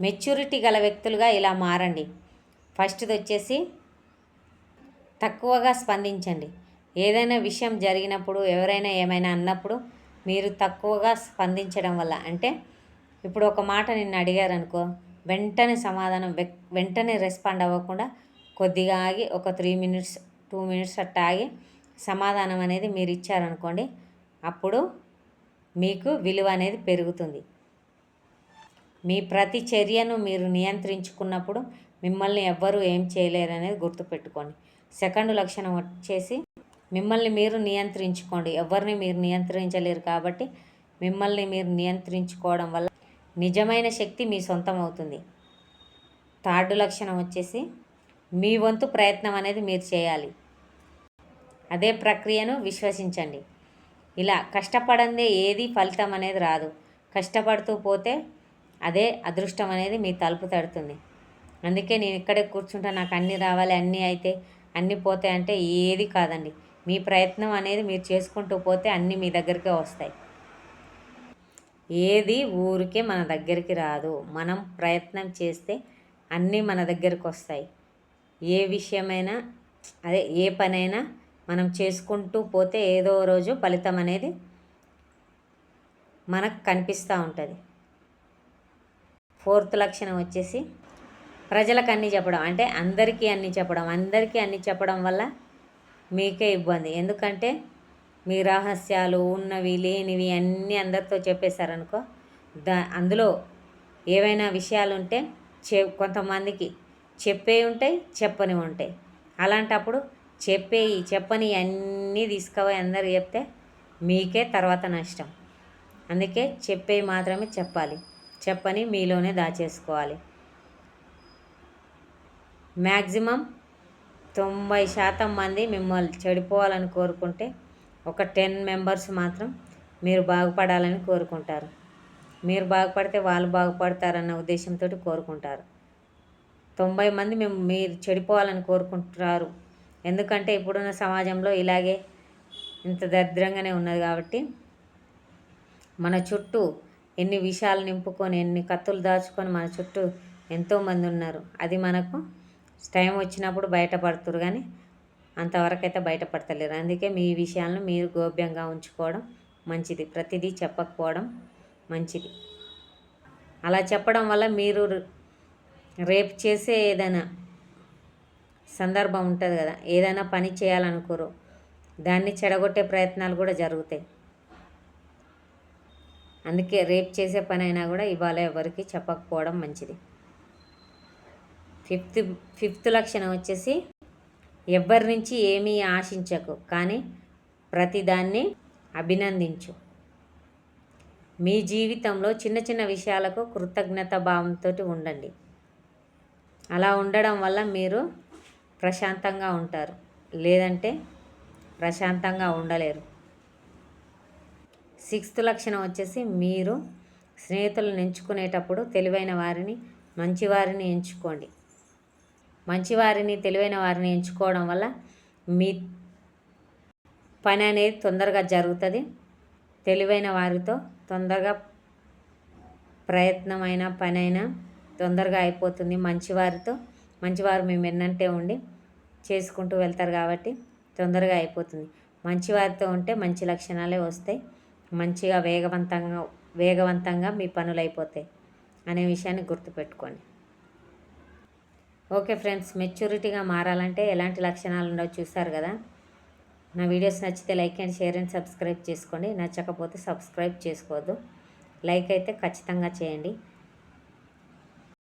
Maturity గల వ్యక్తులుగా ఇలా మారండి. ఫస్ట్ది వచ్చేసి తక్కువగా స్పందించండి. ఏదైనా విషయం జరిగినప్పుడు ఎవరైనా ఏమైనా అన్నప్పుడు మీరు తక్కువగా స్పందించడం వల్ల అంటే ఇప్పుడు ఒక మాట నిన్ను అడిగారనుకో వెంటనే సమాధానం వెక్- వెంటనే రెస్పాండ్ అవ్వకుండా కొద్దిగా ఆగి ఒక త్రీ మినిట్స్ టూ మినిట్స్ అట్ట ఆగి సమాధానం అనేది మీరు ఇచ్చారనుకోండి అప్పుడు మీకు విలువ అనేది పెరుగుతుంది. మీ ప్రతి చర్యను మీరు నియంత్రించుకున్నప్పుడు మిమ్మల్ని ఎవ్వరూ ఏం చేయలేరు అనేది గుర్తుపెట్టుకోండి. సెకండ్ లక్షణం వచ్చేసి మిమ్మల్ని మీరు నియంత్రించుకోండి. ఎవరిని మీరు నియంత్రించలేరు కాబట్టి మిమ్మల్ని మీరు నియంత్రించుకోవడం వల్ల నిజమైన శక్తి మీ సొంతం అవుతుంది థర్డ్ లక్షణం వచ్చేసి మీ వంతు ప్రయత్నం అనేది మీరు చేయాలి. అదే ప్రక్రియను విశ్వసించండి. ఇలా కష్టపడందే ఏది ఫలితం అనేది రాదు. కష్టపడుతూ పోతే అదే అదృష్టం అనేది మీ తలుపు తడుతుంది. అందుకే నేను ఇక్కడే కూర్చుంటా నాకు అన్నీ రావాలి అన్నీ అయితే అన్నీ పోతాయి అంటే ఏది కాదండి. మీ ప్రయత్నం అనేది మీరు చేసుకుంటూ పోతే అన్నీ మీ దగ్గరికే వస్తాయి. ఏది ఊరికే మన దగ్గరికి రాదు. మనం ప్రయత్నం చేస్తే అన్నీ మన దగ్గరికి వస్తాయి. ఏ విషయమైనా అదే ఏ పనైనా మనం చేసుకుంటూ పోతే ఏదో రోజు ఫలితం అనేది మనకు కనిపిస్తూ ఉంటుంది. ఫోర్త్ లక్షణం వచ్చేసి ప్రజలకు అన్నీ చెప్పడం అంటే అందరికీ అన్నీ చెప్పడం అందరికీ అన్నీ చెప్పడం వల్ల మీకే ఇబ్బంది. ఎందుకంటే మీ రహస్యాలు ఉన్నవి లేనివి అన్నీ అందరితో చెప్పేశారనుకో దా అందులో ఏవైనా విషయాలు ఉంటే చె కొంతమందికి చెప్పే ఉంటాయి చెప్పని ఉంటాయి. అలాంటప్పుడు చెప్పేయి చెప్పని అన్నీ తీసుకుపోయి అందరు చెప్తే మీకే తర్వాత నష్టం. అందుకే చెప్పేవి మాత్రమే చెప్పాలి. చెప్పని మీలోనే దాచేసుకోవాలి. మ్యాక్సిమం తొంభై శాతం మంది మిమ్మల్ని చెడిపోవాలని కోరుకుంటే ఒక టెన్ మెంబర్స్ మాత్రం మీరు బాగుపడాలని కోరుకుంటారు. మీరు బాగుపడితే వాళ్ళు బాగుపడతారన్న ఉద్దేశంతో కోరుకుంటారు. తొంభై మంది మేము మీరు చెడిపోవాలని కోరుకుంటారు ఎందుకంటే ఇప్పుడున్న సమాజంలో ఇలాగే ఇంత దరిద్రంగానే ఉన్నది కాబట్టి మన చుట్టూ ఎన్ని విషయాలు నింపుకొని ఎన్ని కత్తులు దాచుకొని మన చుట్టూ ఎంతోమంది ఉన్నారు. అది మనకు టైం వచ్చినప్పుడు బయటపడుతురు కానీ అంతవరకు అయితే బయటపడతలేరు. అందుకే మీ విషయాలను మీరు గోప్యంగా ఉంచుకోవడం మంచిది. ప్రతిదీ చెప్పకపోవడం మంచిది. అలా చెప్పడం వల్ల మీరు రేపు చేసే ఏదైనా సందర్భం ఉంటుంది కదా ఏదైనా పని చేయాలనుకోరు. దాన్ని చెడగొట్టే ప్రయత్నాలు కూడా జరుగుతాయి. అందుకే రేపు చేసే పని అయినా కూడా ఇవాళ ఎవరికి చెప్పకపోవడం మంచిది. ఫిఫ్త్ ఫిఫ్త్ లక్షణం వచ్చేసి ఎవరి నుంచి ఏమీ ఆశించకు కానీ ప్రతిదాన్ని అభినందించు. మీ జీవితంలో చిన్న చిన్న విషయాలకు కృతజ్ఞత భావంతో ఉండండి. అలా ఉండడం వల్ల మీరు ప్రశాంతంగా ఉంటారు. లేదంటే ప్రశాంతంగా ఉండలేరు. సిక్స్త్ లక్షణం వచ్చేసి మీరు స్నేహితులను ఎంచుకునేటప్పుడు తెలివైన వారిని మంచివారిని ఎంచుకోండి. మంచివారిని తెలివైన వారిని ఎంచుకోవడం వల్ల మీ పని అనేది తొందరగా జరుగుతుంది. తెలివైన వారితో తొందరగా ప్రయత్నమైన పని అయినా తొందరగా అయిపోతుంది. మంచివారితో మంచివారు మేము ఎన్నంటే ఉండి చేసుకుంటూ వెళ్తారు కాబట్టి తొందరగా అయిపోతుంది. మంచివారితో ఉంటే మంచి లక్షణాలే వస్తాయి. మంచిగా వేగవంతంగా వేగవంతంగా మీ పనులు అయిపోతాయి అనే విషయాన్ని గుర్తుపెట్టుకోండి. ఓకే ఫ్రెండ్స్ మెచ్యూరిటీగా మారాలంటే ఎలాంటి లక్షణాలు ఉండవు చూసారు కదా? నా వీడియోస్ నచ్చితే like and share and subscribe చేసుకోండి. నచ్చకపోతే సబ్స్క్రైబ్ చేసుకోవద్దు. లైక్ అయితే ఖచ్చితంగా చేయండి.